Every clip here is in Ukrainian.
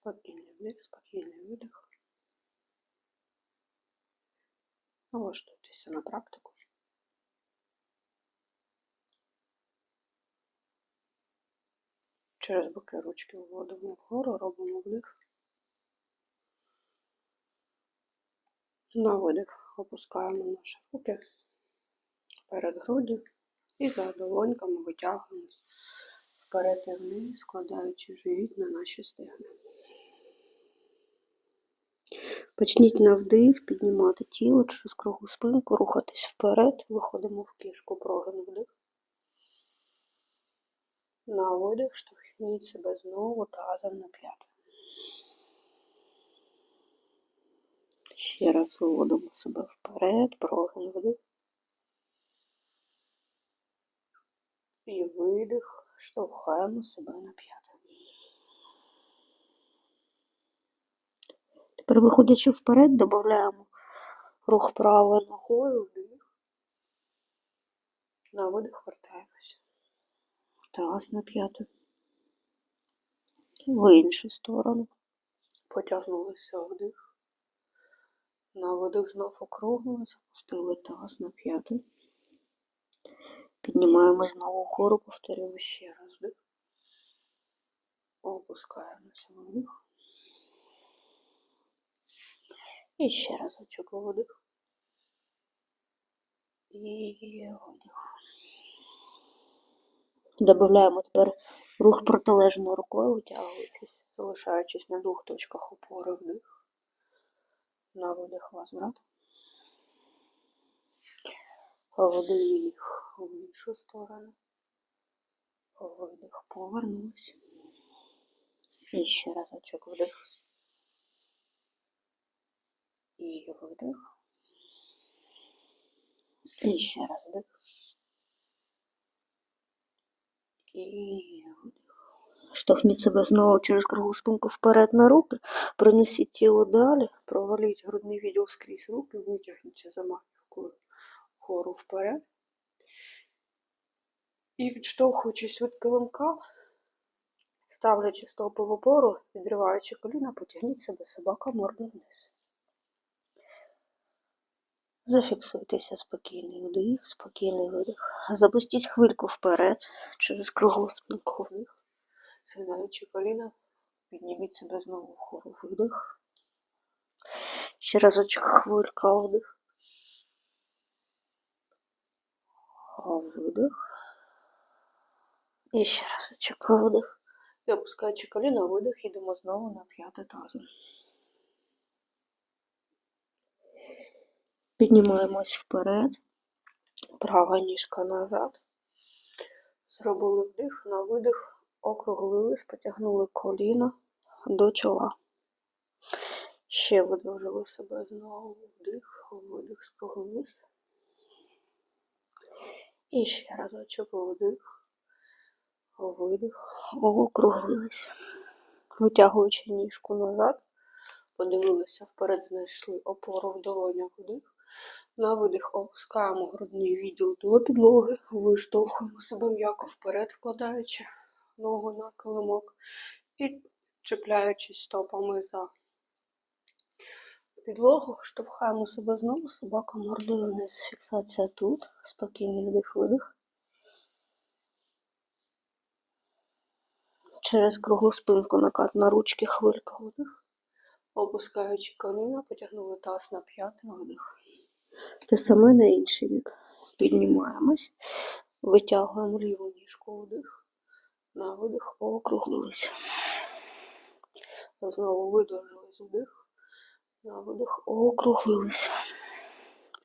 Спокійний вдих, спокійний видих. Налаштуйтеся на практику. Через боки ручки вводимо вгору, робимо вдих. На видих опускаємо наші руки перед груддю і за долоньками витягуємось вперед і вниз, складаючи живіт на наші стегна. Почніть на вдих, піднімати тіло через кругу спинку, рухатись вперед, виходимо в кішку, прогин вдих. На видих штовхніть себе знову тазом на п'яти. Ще раз виводимо себе вперед, прогин вдих. І видих, штовхаємо себе на п'яти. Тепер, виходячи вперед, додаємо рух правою ногою, вдих. На видих вертаємося. Таз на п'яте. В іншу сторону. Потягнулися вдих. На видих знов округлилися, опустили таз на п'яте. Піднімаємось знову вгору, повторюємо ще раз вдих. Опускаємося вдих. І ще разочок вдих. І видих. Добавляємо тепер рух протилежною рукою, витягуючись, залишаючись на двох точках опори вдих. На видих возврат. Вдих в іншу сторону. Видих, повернулись. І ще разочок вдих. І видих. І ще раз вдих. І видих. Штовхніть себе знову через кругу спинку вперед на руки. Принесіть тіло далі, проваліть грудний відділ скрізь руки, витягніться за маківкою вгору вперед. І відштовхуючись від килимка, ставлячи стопи в опору, відриваючи коліна, потягніть себе собака мордою вниз. Зафіксуйтеся спокійний вдих, спокійний видих. Запустіть хвильку вперед через круглу спинку вдих. Згинаючи коліна, підніміть себе знову вгору видих. Ще разочок хвилька вдих. Видих. І ще разочок вдих. І опускаючи коліна, видих, йдемо знову на п'яте тазом. Піднімаємось вперед, права ніжка назад. Зробили вдих, на видих, округлились, потягнули коліна до чола. Ще видовжили себе знову вдих, видих, скруглились. І ще разочок вдих, видих, округлились. Витягуючи ніжку назад, подивилися вперед, знайшли опору в долонях вдих. На видих опускаємо грудний відділ до підлоги, виштовхуємо себе м'яко вперед, вкладаючи ногу на килимок і чіпляючись стопами за підлогу, штовхаємо себе знову, собака мордою вниз. Фіксація тут, спокійний вдих, видих. Через круглу спинку накат на ручки, хвилька вдих. Опускаючи коліна, потягнули таз на п'ятий видих. Те саме на інший бік. Піднімаємось, витягуємо ліву ніжку вдих, на видих округлилися. Знову видовжились вдих, на видих округлилися.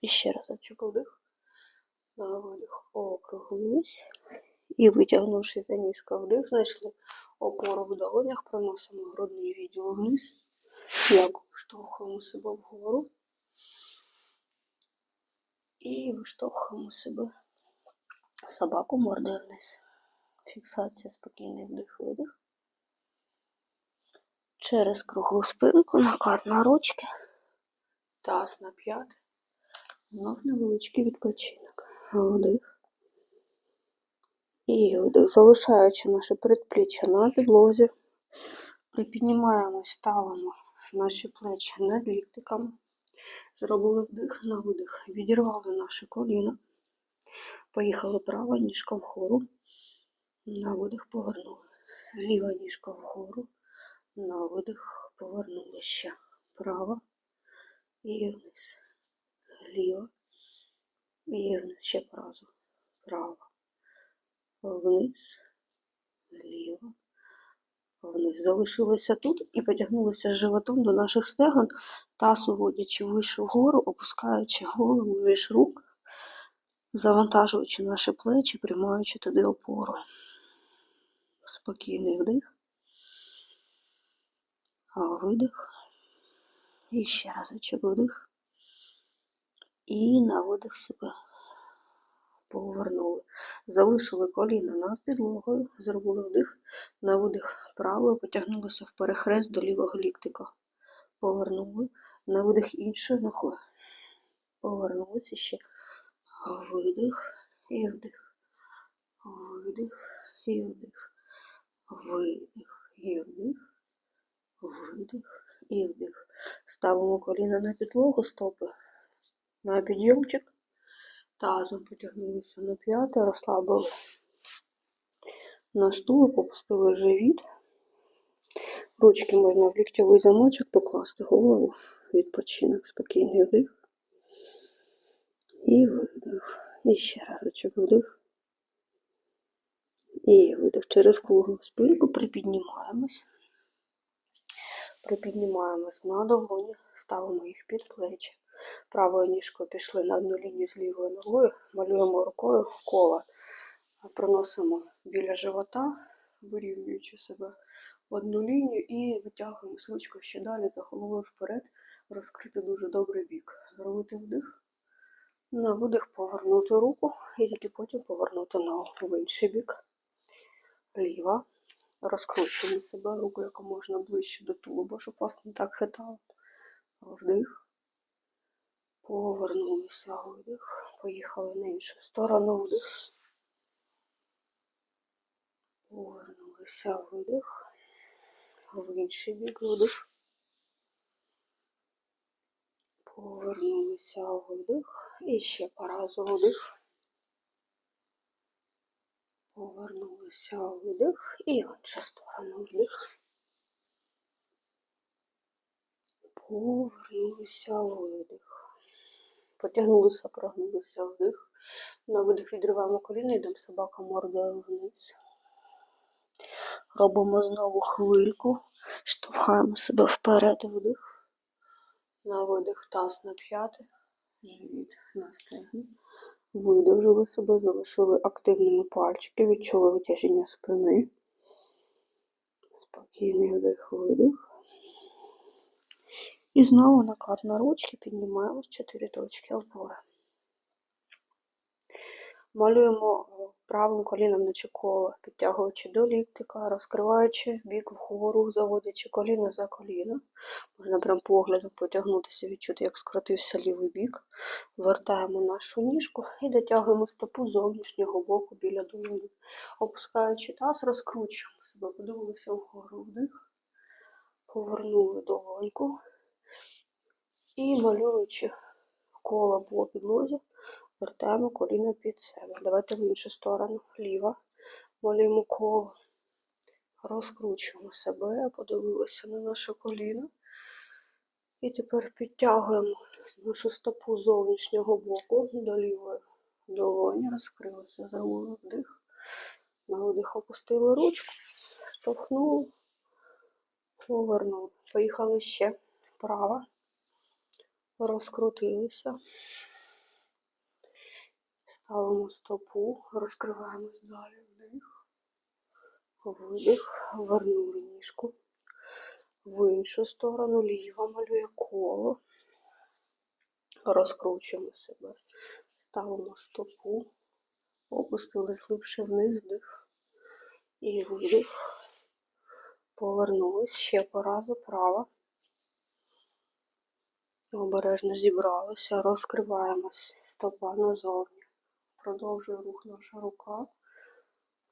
І ще разочок вдих, на видих округлились. І витягнувши за ніжка вдих, знайшли опору в долонях, проносимо грудний відділ вниз, як штовхуємо себе вгору. І виштовхуємо себе собаку мордою вниз. Фіксація спокійний вдих, видих. Через круглу спинку, накат на ручки, таз на п'яти. Знов невеличкий відпочинок. Вдих. І видих, залишаючи наше предпліччя на підлозі. Припіднімаємось, ставимо наші плечі над ліктиками. Зробили вдих на видих. Відірвали наші коліна. Поїхали права ніжка вгору. На видих повернули. Ліва ніжка вгору. На видих повернули ще. Права і вниз. Ліва і вниз. Ще по разу. Права. Вниз. Ліва. Вниз. Залишилися тут і потягнулися животом до наших стегон, таз уводячи вище вгору, опускаючи голову між рук, завантажуючи наші плечі, приймаючи туди опору. Спокійний вдих. Видих. І ще разочок вдих. І на видих себе повернули. Залишили коліна над підлогою, зробили вдих, на видих правою, потягнулися в перехрест до лівого ліктика. Повернули, на видих іншою ногою. Повернулися ще. Видих і вдих. Видих і вдих. Видих і вдих. Видих і вдих. Ставимо коліна на підлогу, стопи на підйомчик. Тазом потягнулися на п'яте, розслабили наш тулуб, попустили живіт. Ручки можна в ліктєвий замочок покласти голову, відпочинок, спокійний вдих. І видих. І ще разочок вдих. І видих. Через круглу спинку припіднімаємось. Припіднімаємось на долоні, ставимо їх під плечі. Правою ніжкою пішли на одну лінію з лівою ногою, малюємо рукою коло. Проносимо біля живота, вирівнюючи себе в одну лінію і витягуємо ручкою ще далі за головою вперед, розкрити дуже добрий бік. Зробити вдих. На видих повернути руку і тільки потім повернути ногу в інший бік. Ліва. Розкручуємо себе руку як можна ближче до тулуба, щоб вас не так хитало. Вдих. Повернулися видих. Поїхали на іншу сторону вдих. Повернулися видих. В інший бік вдих. Повернулися видих. І ще по разу вдих. Повернулися видих. І в іншу сторону вдих. Повернулися видих. Потягнулися, прогнулися вдих. На видих відриваємо коліна, йдемо собака мордою вниз. Робимо знову хвильку, штовхаємо себе вперед вдих. На видих таз на п'яти, живіт на стегні. Видовжили себе, залишили активними пальчики, відчули витяжіння спини. Спокійний вдих, видих. І знову наклад на ручки, піднімаємо з чотири точки опори. Малюємо правим коліном наче коло, підтягуючи до ліктика, розкриваючи в бік вгору, заводячи коліно за коліно. Можна прям поглядом потягнутися, відчути, як скрутився лівий бік. Вертаємо нашу ніжку і дотягуємо стопу зовнішнього боку біля долоні. Опускаючи таз, розкручуємо себе, подивилися вгору вдих, повернули долоньку і малюючи коло по підлозі. Вертаємо коліно під себе. Давайте в іншу сторону. Ліва. Малюємо коло. Розкручуємо себе, подивилися на наше коліно. І тепер підтягуємо нашу стопу зовнішнього боку до лівої долоні. Розкрилися, зробили вдих. На видих опустили ручку, штовхнули, повернули. Поїхали ще вправо. Розкрутилися. Ставимо стопу, розкриваємось далі, вдих, видих, вернули ніжку. В іншу сторону ліва малює коло. Розкручуємо себе. Ставимо стопу, опустили глибше вниз, вдих і видих. Повернулись ще по разу право. Обережно зібралися, розкриваємось, стопа назовні. Продовжує рух наша рука.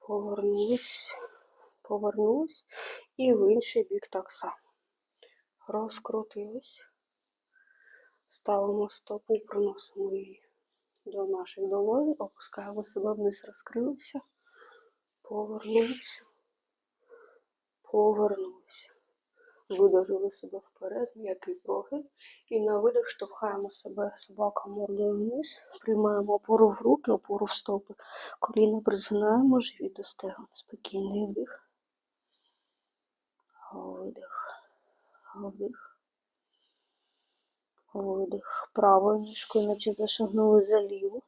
Повернулись, повернулись. І в інший бік так само. Розкрутились. Ставимо стопу, приносимо її до наших долонь, опускаємо себе вниз, розкрилися, повернулися, повернулися. Видовжили себе вперед, м'який прогин. І на видих штовхаємо себе собака мордою вниз, приймаємо опору в руки, опору в стопи. Коліна призгинаємо, живіт до стегон. Спокійний вдих. Видих. Вдих. Видих. Правою ніжкою, наче зашагнули за ліву.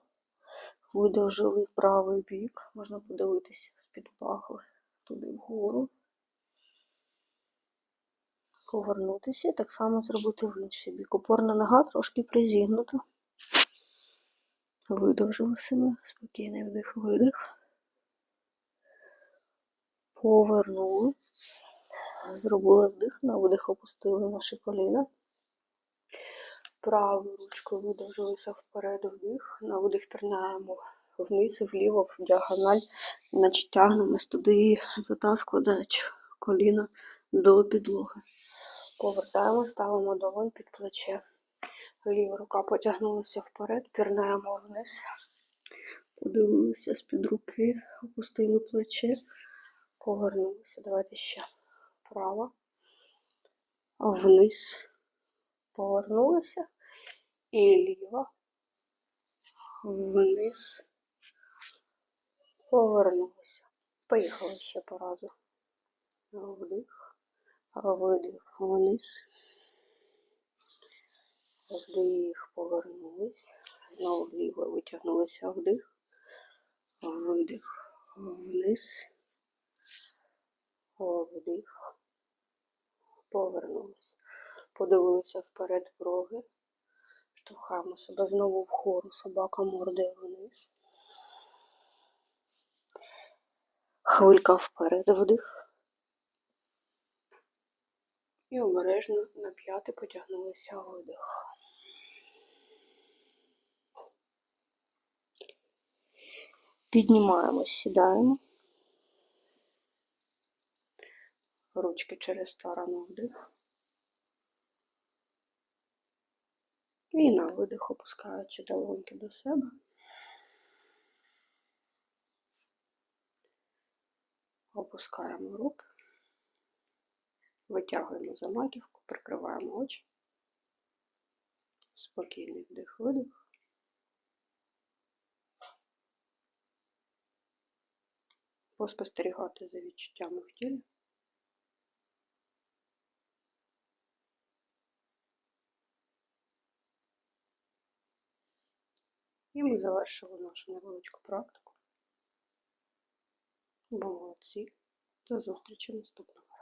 Видовжили правий бік. Можна подивитися з-під пахви туди вгору. Повернутися і так само зробити в інший бік. Опорна нога трошки призігнута. Видовжили себе. Спокійний вдих, видих. Повернули. Зробили вдих, на видих опустили наші коліна. Правою ручкою видовжилися вперед вдих. На видих пірнаємо вниз і вліво, в діагональ, наче тягнемось туди за таз, складаючи коліна до підлоги. Повертаємо, ставимо долонь під плече. Ліва рука потягнулася вперед, пірнаємо вниз. Подивилися з-під руки, опустили плече, повернулися. Давайте ще права, вниз, повернулися і ліва, вниз, повернулися. Поїхали ще по разу. Вдих, видих, вниз. Вдих, повернулись. Знову вліво витягнулися вдих. Видих вниз. Вдих. Повернулись. Подивилися вперед проги. Штовхаємо себе знову вгору. Собака мордою вниз. Хвилька вперед вдих. І обережно на п'яти потягнулися видих. Піднімаємось, сідаємо. Ручки через сторону вдих. І на видих опускаючи долоньки до себе. Опускаємо руки. Витягуємо за маківку, прикриваємо очі. Спокійний вдих, видих. Поспостерігати за відчуттями в тілі. І ми завершили нашу невеличку практику. Молодці. До зустрічі наступного.